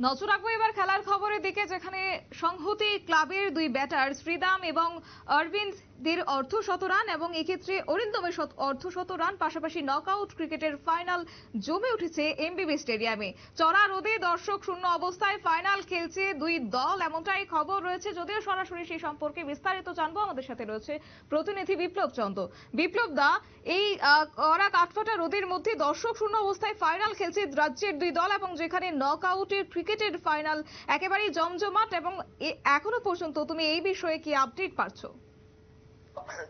নজর রাখব এবার খেলার খবরের দিকে, যেখানে সংহতি ক্লাবের দুই ব্যাটার শ্রীদাম এবং অরবিন্দ দের অর্ধ শতরান এবং এক্ষেত্রে অরিন্দমের শত- অর্ধ শতরান পাশাপাশি নকআউট ক্রিকেটের ফাইনাল জমে উঠেছে এমবিবি স্টেডিয়ামে চড়া রোদে দর্শক শূন্য অবস্থায় ফাইনাল খেলছে দুই দল, এমনটাই খবর রয়েছে, যদিও সরাসরি সেই সম্পর্কে বিস্তারিত জানব। আমাদের সাথে রয়েছে প্রতিনিধি বিপ্লব চন্দ্র বিপ্লব দা, এই কড়া কাঠফাটা রোদের মধ্যে দর্শক শূন্য অবস্থায় ফাইনাল খেলছে রাজ্যের দুই দল এবং যেখানে নক আউটের ক্রিকেটের ফাইনাল একেবারেই জমজমাট এবং এখনও পর্যন্ত তুমি এই বিষয়ে কি আপডেট পাচ্ছ?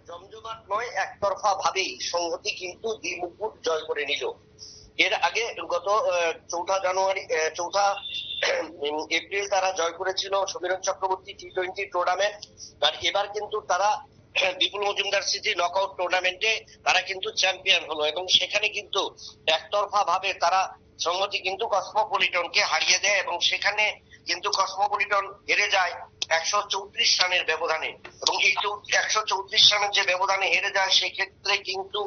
জমজমাট নয়, একতরফা ভাবেই সংহতি কিন্তু দ্বিমুকুট জয় করে নিল। এর আগে গত চৌঠা জানুয়ারি চৌঠা এপ্রিল তারা জয় করেছিল Samiran Chakraborty T twenty tournament আর এবার কিন্তু তারা বিপুল মজুমদার সিটি নকআউট টুর্নামেন্টে তারা কিন্তু চ্যাম্পিয়ন হলো এবং সেখানে কিন্তু একতরফা ভাবে তারা সংহতি কিন্তু কসমোপলিটনকে হারিয়ে দেয় এবং সেখানে কিন্তু কসমোপলিটন হেরে যায় একশো চৌত্রিশ রানের ব্যবধানে। এবং এই একশো চৌত্রিশ রানের যে ব্যবধানে হেরে যায়, সেক্ষেত্রে কিন্তু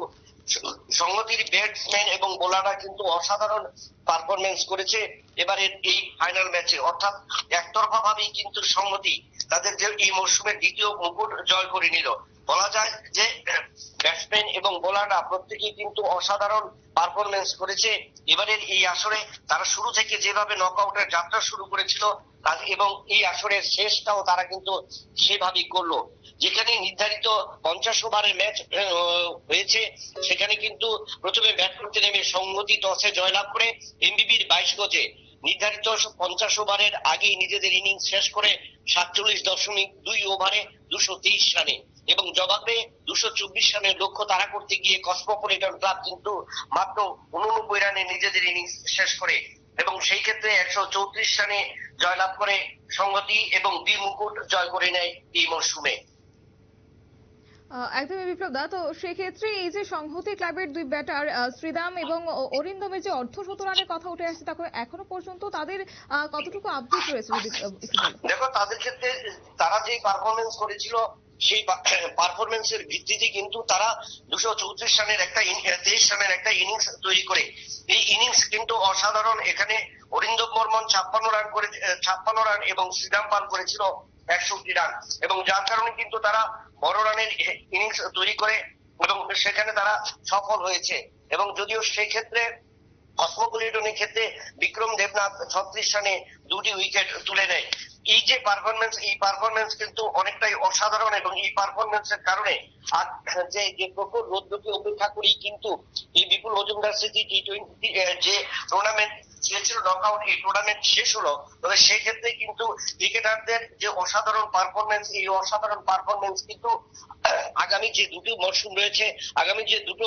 সংহতির ব্যাটসম্যান এবং বোলাররা কিন্তু অসাধারণ পারফরমেন্স করেছে এবারের এই ফাইনাল ম্যাচে অর্থাৎ একতরফা ভাবেই কিন্তু সংহতি তাদের যে এই মরশুমের দ্বিতীয় মুকুট জয় করে নিল। বলা যায় যে বোলাররা প্রত্যেকেই কিন্তু অসাধারণ পারফরমেন্স করেছে। এবারের এই আসরে তারা শুরু থেকে যেভাবে নকআউটের যাত্রা শুরু করেছিল এবং এই আসরের শেষটাও তারা কিন্তু সেভাবেই করল। যেখানে নির্ধারিত পঞ্চাশ ওভারের ম্যাচ হয়েছে, সেখানে কিন্তু প্রথমে ব্যাট করতে নেমে সংগতি টসে জয়লাভ করে এমবিবির বাইশ গজে নির্ধারিত পঞ্চাশ ওভারের আগেই নিজেদের ইনিংস শেষ করে সাতচল্লিশ দশমিক দুই ওভারে দুশো তেইশ রানে। এবং জবাবে দুশো চব্বিশ রানের লক্ষ্য তারা করতে গিয়ে কসমোপলিটন ক্লাব কিন্তু মাত্র উননব্বই রানে নিজেদের ইনিংস শেষ করে। এবং সেই ক্ষেত্রে একশো চৌত্রিশ রানে জয়লাভ করে সংগতি এবং বি মুকুট জয় করে নেয় এই মরশুমে। একদমই বিপ্লব দা, তো সেক্ষেত্রে এই যে সংহতি ক্লাবের দুই ব্যাটার শ্রীদাম এবং অরিন্দমের যে অর্ধ শতরানের কথা উঠে আসছে তখন এখনও পর্যন্ত তাদের কতটুকু আপডেট রয়েছে যদি দেখো, তাদের ক্ষেত্রে তারা যে পারফরমেন্স করেছিল, সেই পারফরমেন্সের ভিত্তিতে কিন্তু তারা দুশো চৌত্রিশ রানের একটা তেইশ রানের একটা ইনিংস তৈরি করে। এই ইনিংস কিন্তু অসাধারণ। এখানে অরিন্দম বর্মন ছাপ্পান্ন রান করে ছাপ্পান্ন রান এবং শ্রীরাম পাল করেছিল একষট্টি রান এবং যার কারণে কিন্তু তারা বড় রানের ইনিংস তৈরি করে এবং সেখানে তারা সফল হয়েছে। এবং যদিও সেই ক্ষেত্রে কসমোপলিটনের ক্ষেত্রে বিক্রম দেবনাথ ছত্রিশ রানে দুটি উইকেট তুলে নেয়। এই যে পারফরমেন্স এই পারফরমেন্স কিন্তু অনেকটাই অসাধারণ এবং এই পারফরমেন্সের কারণে যে যে প্রখর রোদ্রকে উপেক্ষা করি কিন্তু এই বিপুল মজুমদার স্মৃতি টি টোয়েন্টি যে টুর্নামেন্ট চেয়েছিল নকআউট এই টুর্নামেন্ট শেষ হলো। তবে সেই ক্ষেত্রে কিন্তু ক্রিকেটারদের যে অসাধারণ পারফরমেন্স এই অসাধারণ পারফরমেন্স কিন্তু আগামী যে দুটো মরশুম রয়েছে, আগামী যে দুটো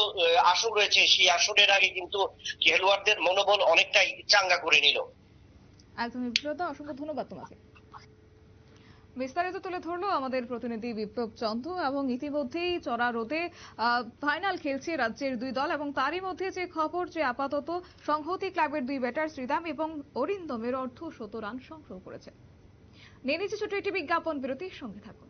আসর রয়েছে, সেই আসরের আগে কিন্তু খেলোয়াড়দের মনোবল অনেকটাই চাঙ্গা করে নিল। একদমই অসংখ্য ধন্যবাদ তোমাকে। বিস্তারিত তুলে ধরলো আমাদের প্রতিনিধি বিপ্লব চন্দ্র এবং ইতিমধ্যেই চড়া রোদে ফাইনাল খেলছে রাজ্যের দুই দল এবং তারই মধ্যে যে খবর যে আপাতত সংহতি ক্লাবের দুই ব্যাটার শ্রীদাম এবং অরিন্দমের অর্ধ শত রান সংগ্রহ করেছে। নিয়ে নিচ্ছে ছোট একটি বিজ্ঞাপন বিরতির সঙ্গে থাকুন।